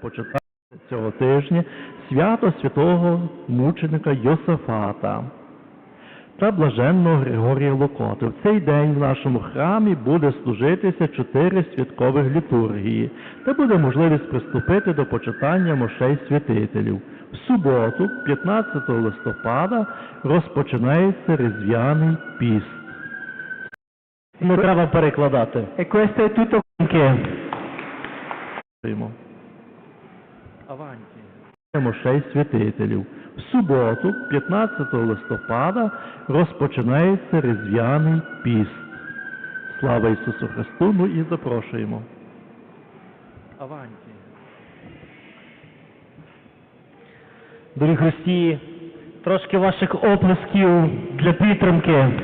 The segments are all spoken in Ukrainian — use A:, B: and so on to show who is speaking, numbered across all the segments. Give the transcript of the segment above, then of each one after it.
A: Почитати цього тижня свято святого мученика Йосифата та блаженного Григорія Локоти. В цей день в нашому храмі буде служитися чотири святкових літургії та буде можливість приступити до почитання мощей святителів. В суботу, 15 листопада, розпочинається Різдвяний піст.
B: Не треба перекладати.
C: E questo è tutto.
A: Аванті. Мощей святителів. В суботу, 15 листопада, розпочинається Різдвяний піст. Слава Ісусу Христу! Ну і запрошуємо. Аванті.
B: Дорогі Христі, трошки ваших оплесків для підтримки.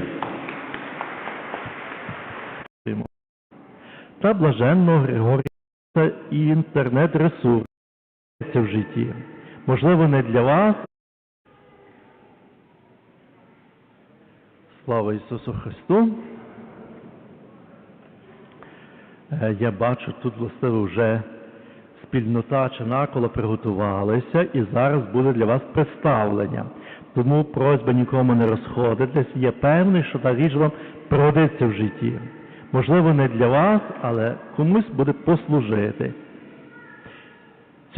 A: Та блаженного Григорія і інтернет-ресурс в житті. Можливо, не для вас. Слава Ісусу Христу. Е, Я бачу, тут властиво вже спільнота чи наколо приготувалися, і зараз буде для вас представлення. Тому просьба нікому не розходитись. Я певний, що та річ вам пригодиться в житті. Можливо, не для вас, але комусь буде послужити.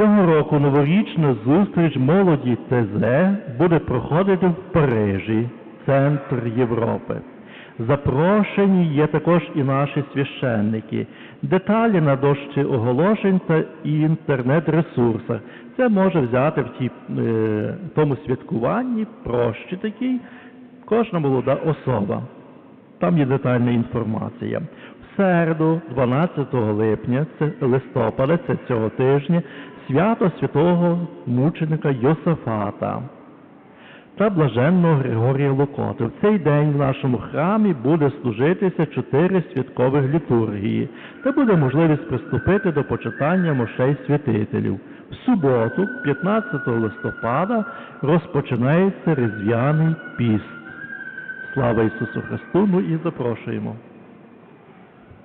A: Цього року новорічна зустріч молоді ТЗ буде проходити в Парижі, центр Європи. Запрошені є також і наші священники. Деталі на дошці оголошень та інтернет-ресурсах. Це може взяти в тій, е, тому святкуванні прощі такий кожна молода особа. Там є детальна інформація. В середу, 12 липня, це листопада, це цього тижня, свято святого мученика Йосифата та блаженного Григорія Локоти. В цей день в нашому храмі буде служитися чотири святкових літургії та буде можливість приступити до почитання мощей святителів. В суботу, 15 листопада, розпочинається Різдвяний піст. Слава Ісусу Христу! Ну і запрошуємо.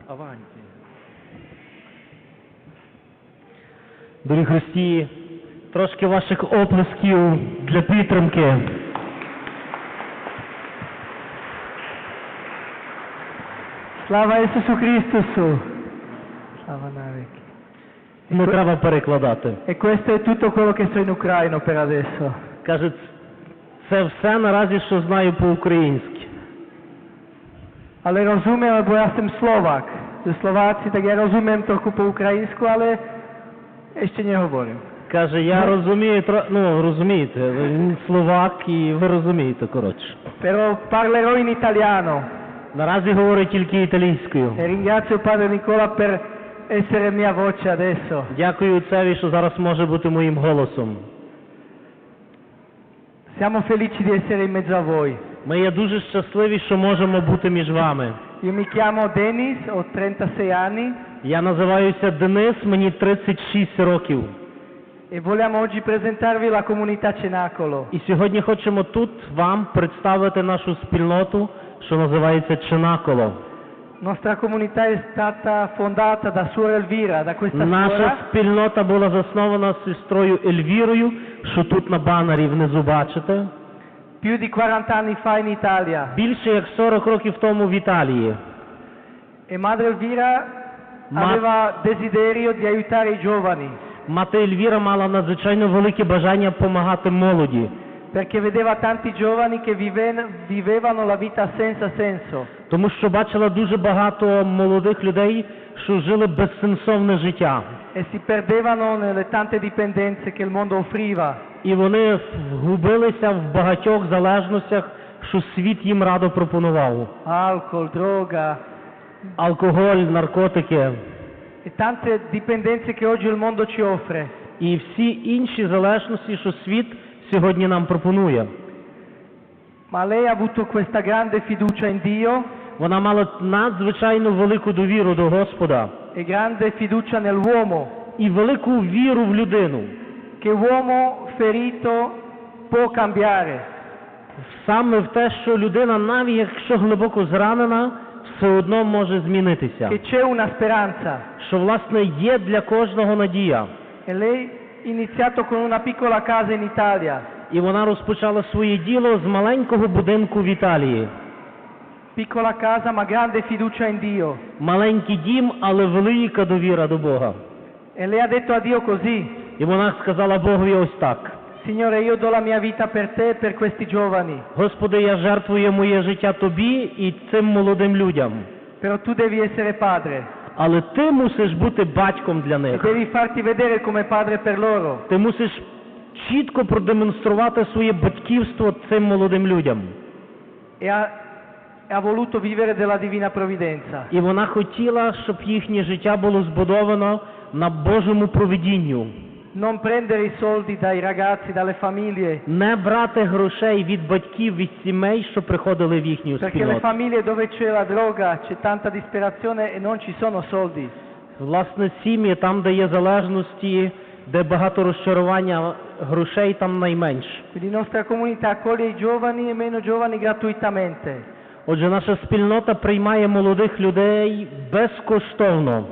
A: Аванті.
B: Дорогі Христі, трошки ваших оплесків для підтримки.
C: Slava Isusu Christusu. Slava навіки.
B: Не треба перекладати.
C: E questo è tutto quello che so in ucraino per adesso.
B: Каже, це все наразі, що знаю по-українськи.
C: Ale rozumiem, lebo ja som Slovak. Ze Slováci, tak ja rozumiem trochu po ukrajinsku, ale ešte nehovorím.
B: Каже, я розумію, тро... ну розумієте, ви словак і ви розумієте, коротше.
C: Però parlerò in italiano.
B: Наразі говорю тільки італійською.
C: E ringrazio Padre Nicola per essere mia voce adesso.
B: Дякую отцеві, що зараз може бути моїм голосом.
C: Siamo felici di essere in mezzo a voi.
B: Ми є дуже щасливі, що можемо бути між вами.
C: Io mi chiamo Denis, ho 36 anni
B: Я називаюся Денис, мені 36 років.
C: e vogliamo oggi presentarvi la comunità Cenacolo.
B: І сьогодні хочемо тут вам представити нашу спільноту, що називається Чинаколо.
C: Nostra comunità è stata fondata da Suor Elvira, da questa
B: Наша
C: suora,
B: спільнота була заснована сестрою Ельвірою, що тут на банері внизу бачите.
C: Più di 40 anni fa in Italia.
B: Більше як 40 років тому в Італії.
C: E Madre Elvira
B: Ma-
C: aveva desiderio di aiutare i giovani,
B: Мати Ельвіра мала надзвичайно велике бажання допомагати молоді,
C: perché vedeva tanti giovani che viven- vivevano la vita senza senso.
B: тому що бачила дуже багато молодих людей, що жили безсенсовне життя.
C: e si perdevano nelle tante dipendenze che il mondo offriva.
B: І вони вгубилися в багатьох залежностях, що світ їм радо пропонував.
C: Alcol, droga
B: Алкоголь, наркотики
C: e tante dipendenze che oggi il mondo ci offre.
B: і всі інші залежності, що світ сьогодні нам пропонує.
C: Ma lei ha avuto questa grande fiducia in Dio
B: Вона мала надзвичайно велику довіру до Господа
C: e grande fiducia nell'uomo,
B: і велику віру в людину.
C: che uomo ferito può cambiare,
B: Саме в те, що людина, навіть якщо глибоко зранена, все одно може змінитися.
C: che c'è una speranza.
B: Що власне є для кожного надія.
C: E lei iniziato con una piccola casa in Italia,
B: І вона розпочала своє діло з маленького будинку в Італії.
C: piccola casa ma grande fiducia in Dio.
B: Маленький дім, але велика довіра до Бога.
C: E lei ha detto a Dio così,
B: І вона сказала Богові ось так:
C: Signore io do la mia vita per te e per questi giovani,
B: Господи, я жертвую моє життя тобі і цим молодим людям.
C: però tu devi essere padre
B: Але ти мусиш бути батьком для
C: e
B: них.
C: devi farti vedere come padre per loro.
B: Ти мусиш чітко продемонструвати своє батьківство цим молодим людям.
C: E ha, e ha voluto vivere della divina provvidenza.
B: І вона хотіла, щоб їхнє життя було збудовано на Божому провидінню.
C: Non prendere i soldi dai ragazzi, dalle famiglie,
B: Не брати грошей від батьків, від сімей, що приходили в їхню
C: perché le
B: спільноту.
C: famiglie dove c'è la droga, c'è tanta disperazione e non ci sono soldi.
B: Власне, сім'ї, там, де є залежності, де багато розчарування грошей, там найменше.
C: Quindi nostra comunità accoglie i giovani e meno giovani gratuitamente.
B: Отже, наша спільнота приймає молодих людей безкоштовно.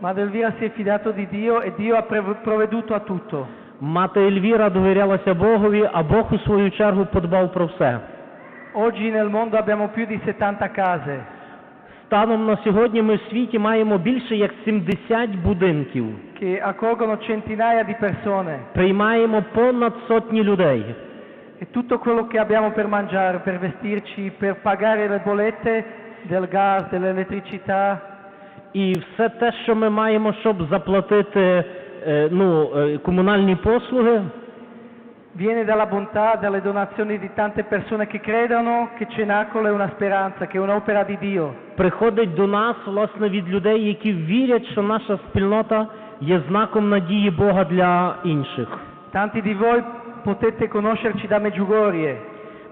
C: Madre Elvira si è fidato di Dio e Dio ha pre- provveduto a tutto.
B: Мати Ельвіра довірялася Богові, а Бог у свою чергу подбав про все.
C: Oggi nel mondo abbiamo più di 70 case,
B: Станом на сьогодні ми в світі маємо більше як 70 будинків.
C: che accolgono centinaia di persone
B: Приймаємо понад сотні людей.
C: e tutto quello che abbiamo per mangiare, per vestirci, per pagare le bollette del gas, dell'elettricità,
B: І все те, що ми маємо, щоб заплатити е, ну, е, комунальні послуги,
C: viene dalla bontà, dalle donazioni di tante persone che credono che Cenacolo è una speranza, che è un'opera di Dio.
B: приходить до нас, власне, від людей, які вірять, що наша спільнота є знаком надії Бога для інших.
C: Tanti di voi potete conoscerci da Medjugorje.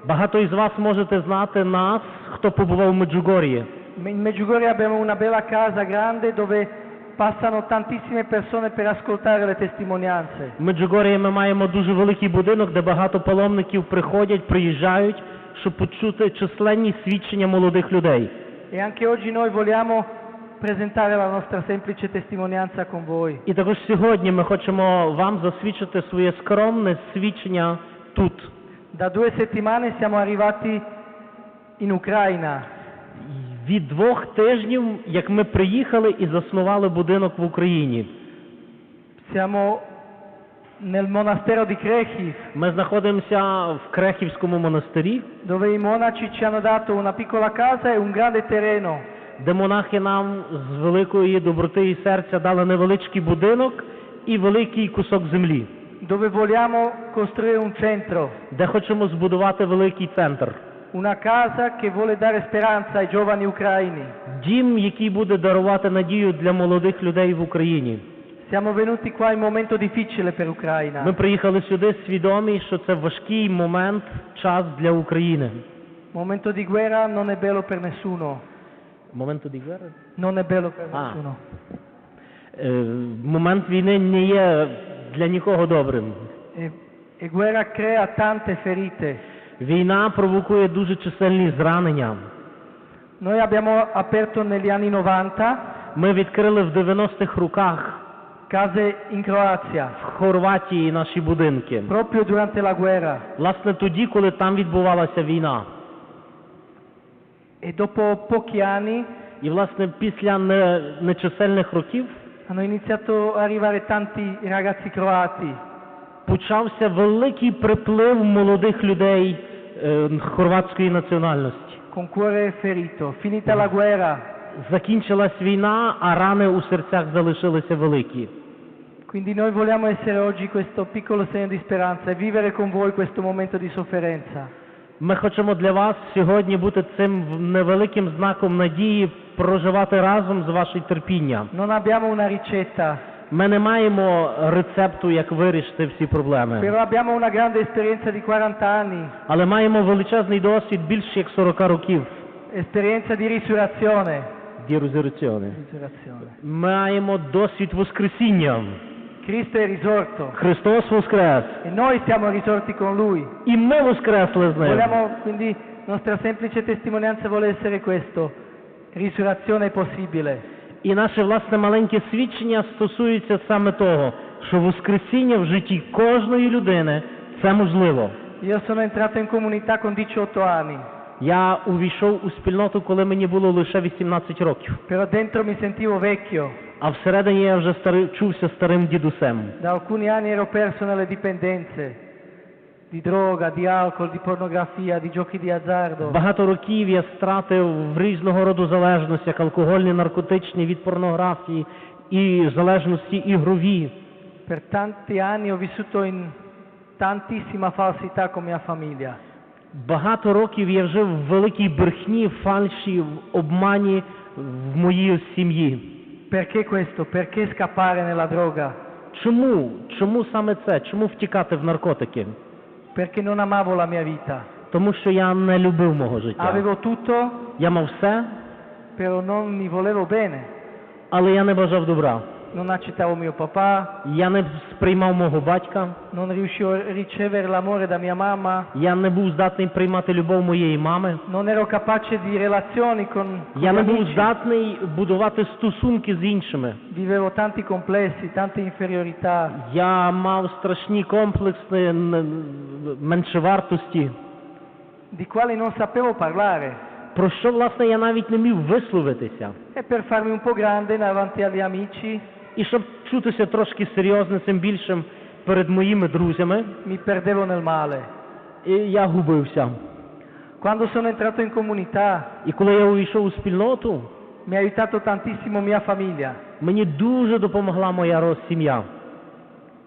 B: Багато із вас можете знати нас, хто побував в Меджугор'ї.
C: In Medjugorje abbiamo una bella casa grande dove passano tantissime persone per ascoltare le testimonianze.
B: В Меджугор'ї ми маємо дуже великий будинок, де багато паломників приходять, приїжджають, щоб почути численні свідчення молодих людей.
C: E anche oggi noi vogliamo presentare la nostra semplice testimonianza con voi.
B: І також сьогодні ми хочемо вам засвідчити своє скромне свідчення тут.
C: Da due settimane siamo arrivati in Ucraina
B: Від двох тижнів, як ми приїхали і заснували будинок в Україні.
C: Siamo nel monastero di Krekhiv,
B: Ми знаходимося в Крехівському монастирі,
C: dove i monaci ci hanno dato una piccola casa e un grande terreno.
B: де монахи нам з великої доброти і серця дали невеличкий будинок і великий кусок землі,
C: dove vogliamo costruire un centro,
B: де хочемо збудувати великий центр.
C: Una casa che vuole dare speranza ai giovani ucraini.
B: Дім, який буде дарувати надію для молодих людей в Україні.
C: Siamo venuti qua in un momento difficile per Ucraina.
B: Ми приїхали сюди свідомі, що це важкий момент, час для України.
C: momento di guerra non è bello per nessuno.
B: Моменту di guerra?
C: Non è bello per
B: Ah.
C: nessuno.
B: Е, Момент війни не є для нікого добрим.
C: E, e guerra crea tante ferite.
B: Війна провокує дуже чисельні зранення.
C: Noi abbiamo aperto negli anni 90
B: Ми відкрили в 90-х роках
C: case in Croazia,
B: в Хорватії наші будинки.
C: proprio durante la guerra.
B: Власне, тоді, коли там відбувалася війна.
C: E dopo pochi anni
B: І, власне, після не- нечисельних років
C: hanno iniziato arrivare tanti ragazzi croati
B: почався великий приплив молодих людей е, хорватської національності.
C: con cuore ferito. Finita la guerra,
B: Закінчилась війна, а рани у серцях залишилися великі.
C: quindi noi vogliamo essere oggi questo piccolo segno di speranza e vivere con voi questo momento di sofferenza.
B: Ми хочемо для вас сьогодні бути цим невеликим знаком надії, проживати разом з вашим терпінням.
C: Non abbiamo una ricetta,
B: Ми не маємо рецепту, як вирішити всі проблеми,
C: però abbiamo una grande esperienza di 40 anni,
B: але маємо величезний досвід більше як 40 років.
C: esperienza di risurrezione.
B: Ді резерваціони.
C: Risurrezione.
B: Маємо досвід Воскресіння.
C: Cristo è risorto
B: Христос Воскрес.
C: e noi siamo risorti con Lui.
B: І ми воскресли з ним.
C: Vogliamo, quindi, nostra semplice testimonianza vuole essere questo. Risurrezione è possibile.
B: І наше власне маленьке свідчення стосується саме того, що Воскресіння в житті кожної людини це можливо.
C: Io sono entrato in comunità con 18 anni,
B: Я увійшов у спільноту, коли мені було лише 18 років,
C: però dentro mi sentivo vecchio.
B: а всередині я вже стари, чувся старим дідусем.
C: Da alcuni anni ero perso nelle dipendenze, di droga, di alcol, di pornografia, di giochi di azzardo.
B: Багато років я стратив в різного роду залежностях, алкогольні, наркотичні, від порнографії і залежності ігрові.
C: Per tanti anni ho vissuto in tantissima falsità con mia famiglia.
B: Багато років я жив в великій брехні, фальші, в обмані в моїй сім'ї.
C: Perché questo? Perché scappare nella droga?
B: Чому? Чому саме це? Чому втікати в наркотики?
C: Perché non amavo la mia vita.
B: Тому що я не любив мого життя.
C: Avevo tutto,
B: Я мав все,
C: però non mi volevo bene.
B: але я не бажав добра.
C: Non accettavo mio papà,
B: Я не сприймав мого батька,
C: non riuscivo a ricevere l'amore da mia mamma,
B: я не був здатний приймати любов моєї мами.
C: non ero capace di relazioni con,
B: Я не був здатний будувати стосунки з іншими.
C: Vivevo tanti complessi, tante inferiorità.
B: Я мав страшні комплекси меншовартості,
C: di quali non sapevo parlare.
B: про що, власне, я навіть не міг висловитися.
C: E per farmi un po' grande davanti agli amici
B: І щоб чутися трошки серйозним, цим більшим перед моїми друзями,
C: mi perdevo nel male.
B: і я губився.
C: Quando sono entrato in comunità
B: І коли я увійшов у спільноту,
C: mi ha aiutato tantissimo mia famiglia.
B: мені дуже допомогла моя роз- сім'я.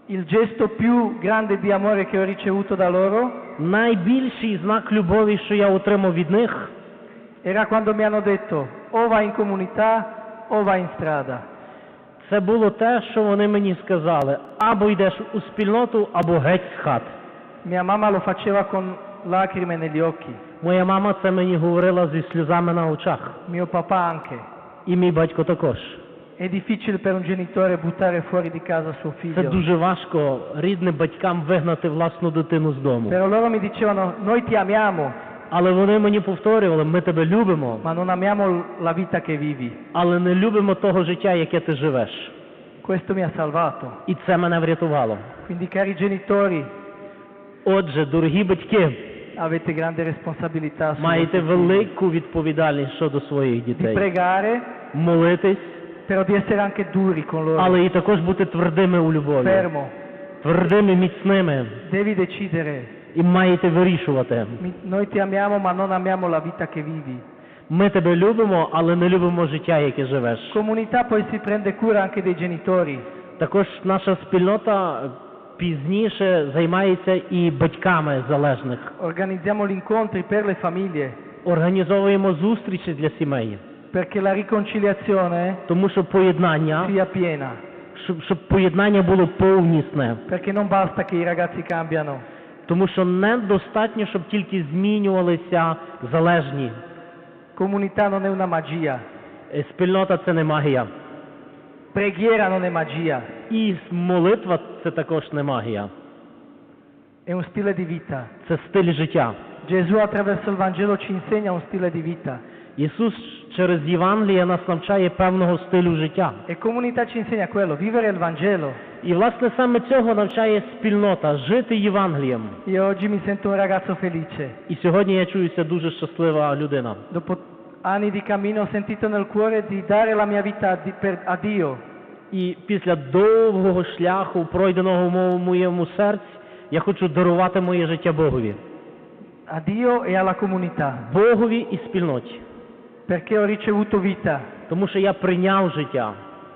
C: Il gesto più grande di amore che ho ricevuto da loro
B: Найбільший знак любові, що я отримав від них,
C: era quando mi hanno detto o vai in comunità o vai in strada.
B: Це було те, що вони мені сказали: або йдеш у спільноту, або геть з хат.
C: Mia mamma lo faceva con lacrime negli occhi,
B: Моя мама це мені говорила зі сльозами на очах,
C: mio papà anche.
B: і мій батько також.
C: È difficile per un genitore buttare fuori di casa suo
B: Це
C: figlio.
B: дуже важко рідним батькам вигнати власну дитину з дому.
C: Però loro mi dicevano noi ti amiamo,
B: Але вони мені повторювали, ми тебе любимо,
C: ma non amiamo la vita che vivi.
B: але не любимо того життя, яке ти живеш.
C: Questo mi ha salvato.
B: І це мене врятувало.
C: Quindi cari genitori,
B: Отже, дорогі батьки,
C: avete grande responsabilità
B: маєте велику відповідальність щодо своїх
C: di
B: дітей.
C: pregare,
B: Молитись,
C: però di essere anche duri con loro.
B: але і також бути твердими у любові,
C: Fermo,
B: твердими, міцними,
C: devi decidere.
B: І маєте вирішувати.
C: Noi ti amiamo, ma non amiamo la vita che vivi.
B: Ми тебе любимо, але не любимо життя, яке живеш.
C: Comunità poi si prende cura anche dei genitori.
B: Також наша спільнота пізніше займається і батьками залежних.
C: Organizziamo gli incontri per le famiglie,
B: Організовуємо зустрічі для сімей,
C: perché la riconciliazione
B: тому що поєднання,
C: sia piena.
B: щоб, щоб поєднання було повнісне.
C: Perché non basta che i ragazzi cambiano,
B: Тому що недостатньо, щоб тільки змінювалися залежні.
C: comunità non è una magia,
B: Е, Спільнота це не магія.
C: preghiera non è magia,
B: І молитва це також не магія.
C: è un stile di vita.
B: Це стиль життя.
C: Gesù attraverso il Vangelo ci insegna un stile di vita
B: Ісус через Євангеліє нас навчає певного стилю життя.
C: e comunità ci insegna quello, vivere il Vangelo.
B: І власне саме цього навчає спільнота жити Євангелієм.
C: Io oggi mi sento un ragazzo felice.
B: І сьогодні я чуюся дуже щаслива людина.
C: Dopo anni di cammino ho sentito nel cuore di dare la mia vita Di- per- a Dio.
B: І після довгого шляху, пройденого в моєму серці, я хочу дарувати моє життя Богові.
C: A Dio e alla comunità.
B: Богові і спільноті.
C: Perché ho ricevuto vita
B: Тому що я прийняв життя.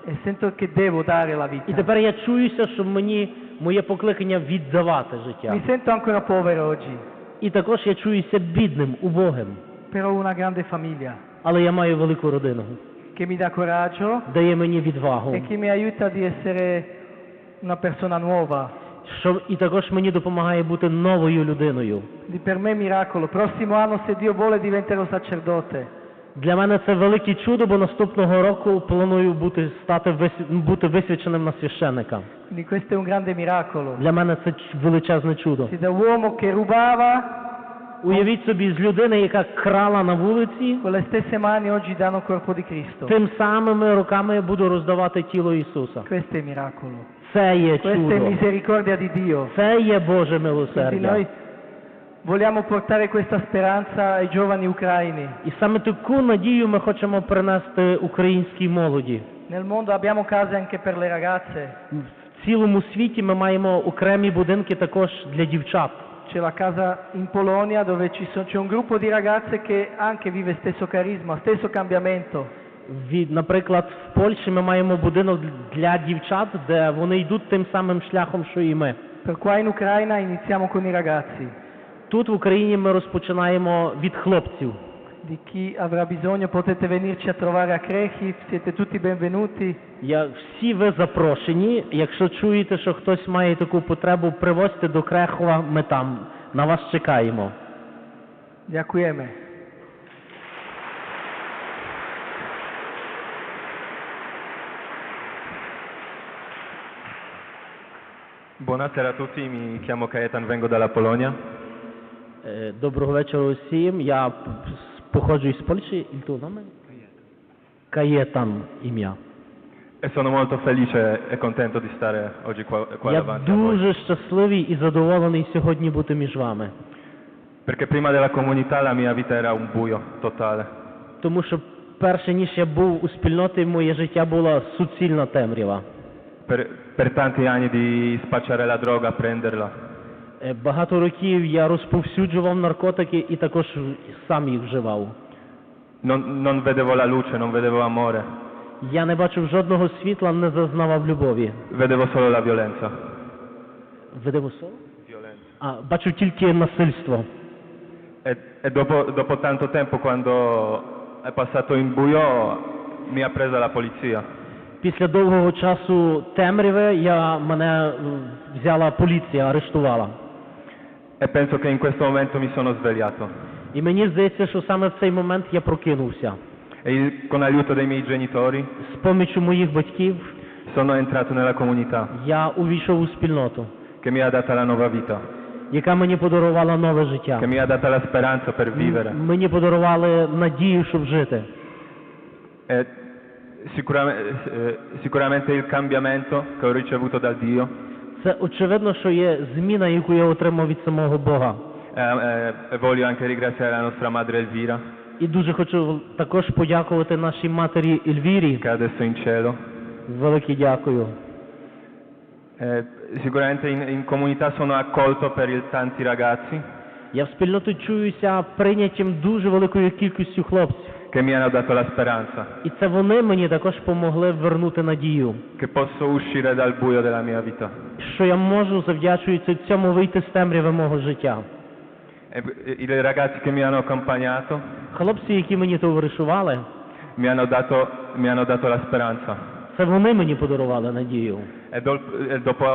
C: e sento che devo dare la
B: І тепер я чуюся, що мені моє покликання віддавати життя.
C: Mi sento ancora povero oggi,
B: І також я чуюся бідним, убогим.
C: però ho una grande famiglia
B: Але я маю велику родину,
C: che mi dà coraggio
B: дає мені відвагу.
C: e che mi aiuta di essere una persona nuova.
B: Що і також мені допомагає бути новою людиною.
C: Di per me miracolo. Prossimo anno, se Dio vuole, diventerò sacerdote.
B: Для мене це велике чудо, бо наступного року планую бути стати вис- бути висвяченим на священника.
C: Questo è un grande miracolo.
B: Для мене це величезне чудо.
C: Se da uomo che rubava
B: Уявіть собі, з людини, яка крала на вулиці,
C: con le stesse mani oggi danno corpo di Cristo.
B: тим самими руками я буду роздавати тіло Ісуса.
C: Questo è miracolo.
B: Це є чудо.
C: Questa è misericordia di Dio.
B: Це є Боже милосердя.
C: noi vogliamo portare questa speranza ai giovani ucraini.
B: І саме таку надію ми хочемо принести українській молоді.
C: Nel mondo abbiamo case anche per le ragazze.
B: В цілому світі ми маємо окремі будинки також для дівчат.
C: C'è la casa in Polonia dove ci sono- c'è un gruppo di ragazze che anche vive stesso carisma, stesso cambiamento.
B: Від, наприклад, в Польщі ми маємо будинок для дівчат, де вони йдуть тим самим шляхом, що і ми.
C: Per qua in Ucraina iniziamo con i ragazzi.
B: Тут в Україні ми розпочинаємо від хлопців.
C: Di chi avrà bisogno potete venirci a trovare a Krechif, siete tutti benvenuti.
B: Я, всі ви запрошені. Якщо чуєте, що хтось має таку потребу, привозьте до Крехова, ми там на вас чекаємо.
C: Dziękujemy.
D: Buonasera a tutti, mi chiamo Caetan, vengo dalla Polonia.
B: Доброго вечора усім. Я походжу із Польщі. І то номер? Каєтан ім'я.
D: E sono molto felice e contento di stare oggi qua, qua
B: Я
D: davanti a voi.
B: дуже щасливий і задоволений сьогодні бути між вами.
D: Perché prima della comunità la mia vita era un buio totale.
B: Тому що перше ніж я був у спільноті, моє життя була суцільна темрява.
D: Per, per tanti anni di spacciare la droga, prenderla,
B: Багато років я розповсюджував наркотики і також сам їх вживав.
D: non, non vedevo la luce, non vedevo amore,
B: Я не бачив жодного світла, не зазнавав любові.
D: vedevo solo la violenza.
B: Ведемо слово? А, бачив тільки насильство.
D: E, e dopo, dopo tanto tempo, quando è passato in buio, mi ha presa la polizia.
B: Після довгого часу темряви я, мене е, взяла поліція, арештувала.
D: E penso che in questo momento mi sono svegliato.
B: І мені здається, що саме в цей момент я прокинувся.
D: E il- con l'aiuto dei miei genitori
B: З помічю моїх батьків
D: sono entrato nella comunità
B: я увійшов у спільноту,
D: che mi ha data la nuova vita,
B: яка мені подарувала нове життя.
D: che mi ha data la speranza per vivere.
B: М- Мені подарували надію, щоб жити.
D: E sicuramente, eh, sicuramente il cambiamento che ho ricevuto da Dio
B: Це очевидно, що є зміна, яку я отримав від самого Бога.
D: eh, e voglio anche ringraziare la nostra madre Elvira
B: І дуже хочу також подякувати нашій матері Ельвірі.
D: che adesso in cielo.
B: Велике дякую.
D: Eh, sicuramente in, in comunità sono accolto per i tanti ragazzi
B: Я в спільноту чуюся прийняттям дуже великою кількістю хлопців.
D: Che mi hanno dato la speranza,
B: І це вони мені також допомогли вернути надію,
D: che posso uscire dal buio della mia vita.
B: що я можу, завдячуючи цьому, вийти з темряви мого життя.
D: E, eh, I ragazzi che mi hanno accompagnato
B: Хлопці, які мені товаришували,
D: mi hanno dato, mi hanno dato la speranza.
B: це вони мені подарували надію.
D: E dol- e dopo,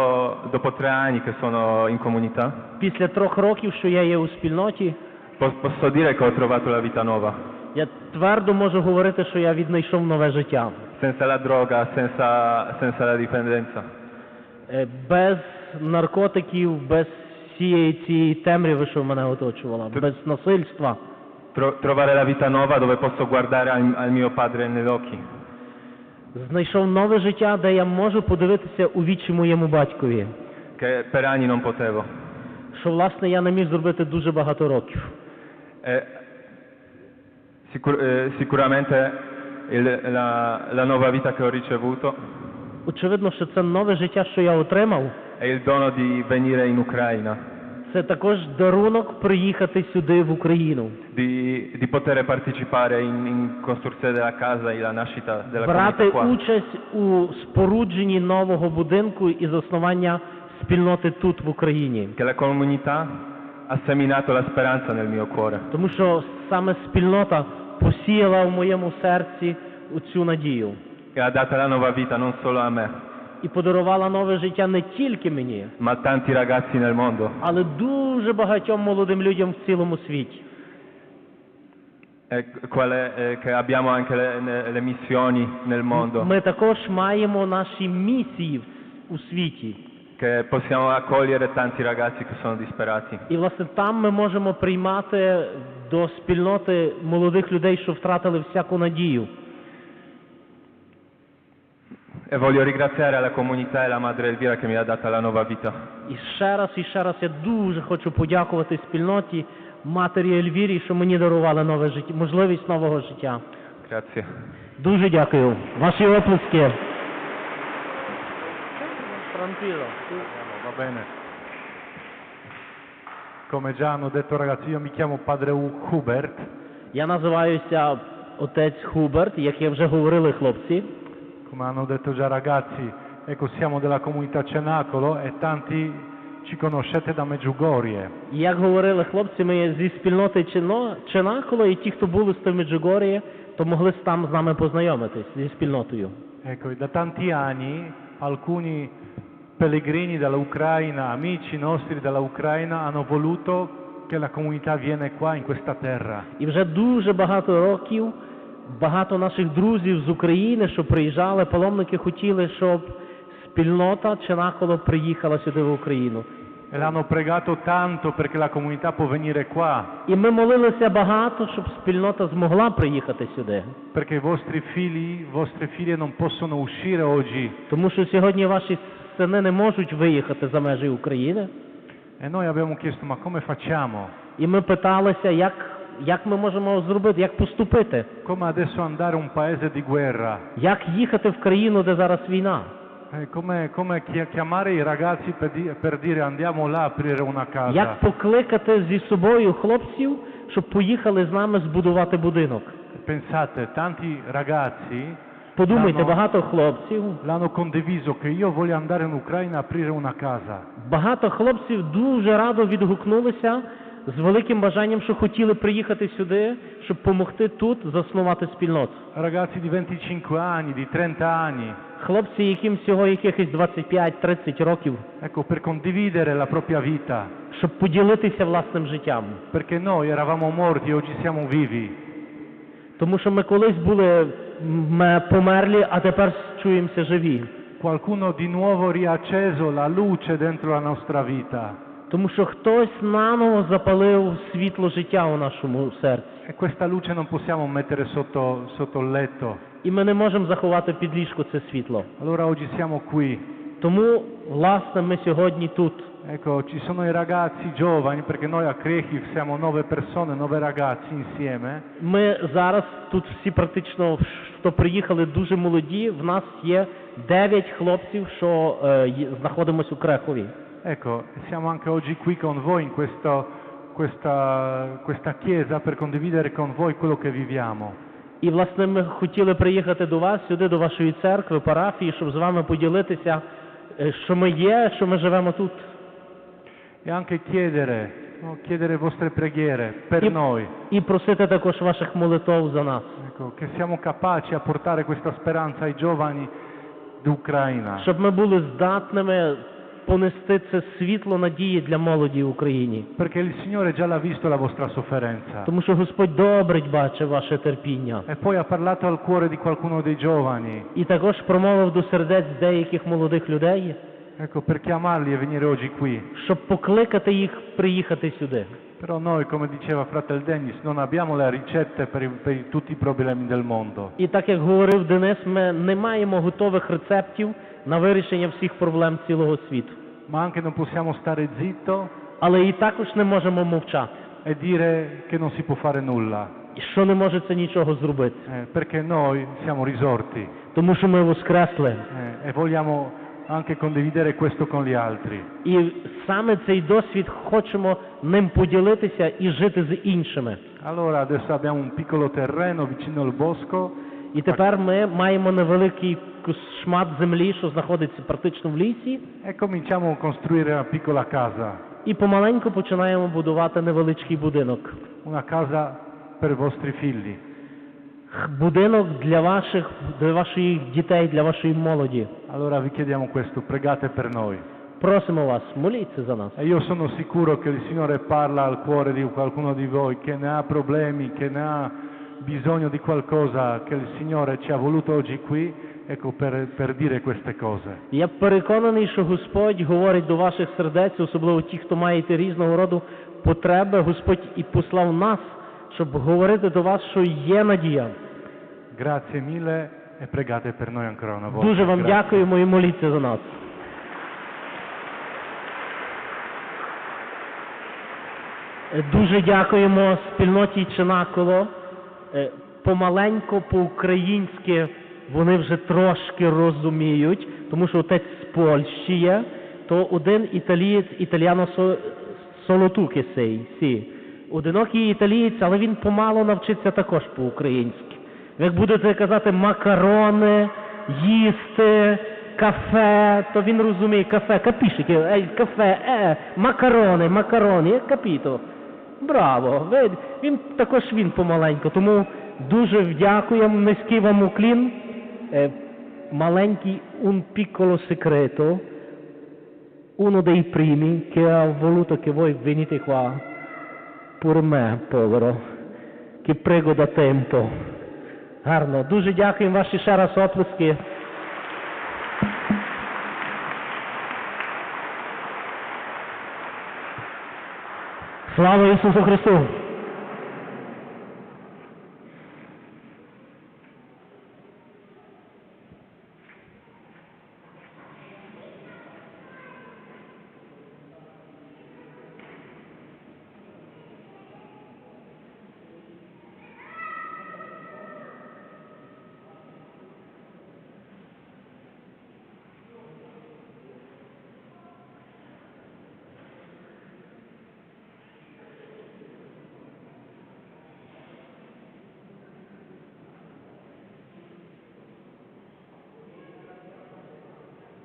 D: dopo tre anni che sono in comunità,
B: Після трьох років, що я є у спільноті,
D: po- posso dire che ho trovato la vita nuova,
B: я твердо можу говорити, що я віднайшов нове життя.
D: senza la droga, senza, senza la dipendenza.
B: Е, Без наркотиків, без всієї цієї темряви, що мене оточувала, без насильства.
D: Tro- trovare la vita nuova dove posso guardare al, al mio padre negli occhi,
B: Знайшов нове життя, де я можу подивитися у вічі моєму батькові,
D: che per anni non potevo.
B: що власне я не міг зробити дуже багато років.
D: E sicur- eh, sicuramente il- la, la nuova vita che ho ricevuto
B: Очевидно, що це нове життя, що я отримав,
D: è il dono di venire in Ucraina,
B: це також дарунок приїхати сюди в Україну,
D: di, di poter partecipare in, in costruzione della casa e la nascita della
B: брати
D: comunità qua.
B: участь у спорудженні нового будинку і заснування спільноти тут в Україні.
D: che la comunità ha seminato la speranza nel mio cuore.
B: Тому що саме спільнота посіяла в моєму серці цю надію
D: e ha dato la nuova vita non solo a me,
B: і подарувала нове життя не тільки мені,
D: ma a tanti ragazzi nel mondo.
B: але дуже багатьом молодим людям в цілому світі.
D: E quelle, eh, che abbiamo anche le, le- le missioni nel mondo.
B: Ми також маємо наші місії в- у світі.
D: Che possiamo accogliere tanti ragazzi che sono disperati.
B: І власне там ми можемо приймати до спільноти молодих людей, що втратили всяку надію.
D: E voglio ringraziare la comunità e la madre Elvira che mi ha data la nuova vita.
B: І ще раз, і ще раз я дуже хочу подякувати спільноті матері Ельвірі, що мені дарували нове життя, можливість нового життя.
D: Grazie.
B: Дуже дякую. Ваші оплески.
E: Va bene. Come già hanno detto ragazzi, io mi chiamo padre Hubert,
B: Я називаюся отець Хуберт, як я вже говорили хлопці.
E: come hanno detto già ragazzi, ecco siamo della comunità Cenacolo e tanti ci conoscete da Meggiugorie.
B: І Як говорили хлопці, ми зі спільноти Чино- і ті, хто були з Меджугорії, то могли там з нами познайомитись зі спільнотою.
E: Ecco, e da tanti anni alcuni pellegrini dall'Ucraina, amici nostri dall'Ucraina, hanno voluto che la comunità viene qua in questa terra.
B: І вже дуже багато років багато наших друзів з України, що приїжджали, паломники хотіли, щоб спільнота Чинаколо приїхала сюди в Україну.
E: E l'hanno pregato tanto perché la comunità può venire qua,
B: І ми молилися багато, щоб спільнота змогла приїхати сюди.
E: perché i vostri figli, vostre figlie non possono uscire oggi
B: Тому що сьогодні ваші сини не можуть виїхати за межі України.
E: E noi abbiamo chiesto ma come facciamo?
B: І ми питалися, як, як ми можемо зробити, як поступити,
E: Come adesso andare un paese di guerra?
B: як їхати в країну, де зараз війна.
E: Eh, come, come chi- chiamare i ragazzi per, di- per dire andiamo là a aprire una casa?
B: Як покликати зі собою хлопців, щоб поїхали з нами збудувати будинок.
E: Pensate, tanti ragazzi
B: Подумайте, багато хлопців,
E: l'hanno condiviso che io voglio andare in Ucraina aprire una casa.
B: багато хлопців дуже радо відгукнулися з великим бажанням, що хотіли приїхати сюди, щоб допомогти тут заснувати спільноту.
E: Ragazzi di 25 anni, di 30 anni,
B: Хлопці, яким всього якихось 25-30 років,
E: ecco, per condividere la propria vita,
B: щоб поділитися власним життям.
E: perché noi eravamo morti oggi siamo vivi.
B: Тому що ми колись були м, померлі, а тепер чуємося живі.
E: Qualcuno di nuovo riacceso la luce dentro la nostra vita.
B: Тому що хтось наново запалив світло життя у нашому серці.
E: E questa luce non possiamo mettere sotto, sotto il letto.
B: І ми не можемо заховати під ліжко це світло.
E: Allora oggi siamo qui.
B: Тому, власне, ми сьогодні тут.
E: Ecco, ci sono i ragazzi giovani, perché noi a Krechiev siamo nove persone, nove ragazzi insieme.
B: Ми зараз тут всі практично, хто приїхали, дуже молоді. В нас є дев'ять хлопців, що е, знаходимося у Крехові.
E: Ecco, siamo anche oggi qui con voi in questo- questa, questa chiesa per condividere con voi quello che viviamo.
B: І, власне, ми хотіли приїхати до вас сюди, до вашої церкви, парафії, щоб з вами поділитися, е, що ми є, що ми живемо тут.
E: E anche chiedere, no, chiedere vostre preghiere per
B: Yep.
E: noi.
B: І просити також ваших молитов за нас,
E: Ecco, che siamo capaci a portare questa speranza ai giovani d'Ucraina.
B: щоб ми були здатними понести це світло надії для молоді в Україні.
E: Perché il Signore già l'ha visto la vostra sofferenza.
B: Тому що Господь добре бачить ваше терпіння.
E: E poi ha parlato al cuore di qualcuno dei giovani.
B: І також промовив до сердець деяких молодих людей,
E: Ecco, per chiamarli e venire oggi qui.
B: щоб покликати їх приїхати сюди.
E: Però noi, come diceva Fratel Dennis, non abbiamo le ricette per, per tutti i problemi del mondo.
B: І так як говорив Денис, ми не маємо готових рецептів на вирішення всіх проблем цілого світу.
E: Ma anche non possiamo stare zitto
B: Але і також не можемо мовчати,
E: e dire che non si può fare nulla.
B: і що не може це нічого зробити.
E: eh, perché noi siamo risorti
B: Тому що ми воскресли.
E: eh, e vogliamo anche condividere questo con gli altri.
B: І саме цей досвід хочемо ним поділитися і жити з іншими.
E: Allora adesso abbiamo un piccolo terreno vicino al bosco
B: І тепер ми маємо невеликий шмат землі, що знаходиться практично в лісі,
E: e cominciamo a costruire una piccola casa,
B: і помаленьку починаємо будувати невеличкий будинок.
E: una casa per vostri figli.
B: Будинок для ваших, для ваших дітей, для вашої молоді.
E: Allora vi chiediamo questo, pregate per noi.
B: Просимо вас, моліться за нас.
E: E io sono sicuro che il Signore parla al cuore di qualcuno di voi che ne ha problemi, che ne ha bisogno di qualcosa, che il Signore ci ha voluto oggi qui ecco, per, per dire queste cose.
B: Я переконаний, що Господь говорить до ваших сердець, особливо ті, хто маєте різного роду потреби. Господь і послав нас, щоб говорити до вас, що є надія.
E: Grazie mille e pregate per noi ancora una volta.
B: Дуже вам
E: Grazie.
B: дякуємо і моліться за нас. Е, Дуже дякуємо спільноті Чинаколо. Е, Помаленько, по-українськи вони вже трошки розуміють, тому що отець з Польщі є, то один італієць, італіано солотуки сей, сі. Одинокий італієць, але він помало навчиться також по-українськи. Як будете казати макарони, їсти, кафе, то він розуміє кафе, капішики, ей, кафе, е, макарони, макарони, капіто. Браво! Він також він помаленьку, тому дуже дякуємо, низький вам уклін. Е, маленький un piccolo segreto, uno dei primi che ha voluto che voi venite qua, pure me, povero, che prego da tempo. Гарно, дуже дякуємо ваші ще раз оплески. Слава Ісусу Христу!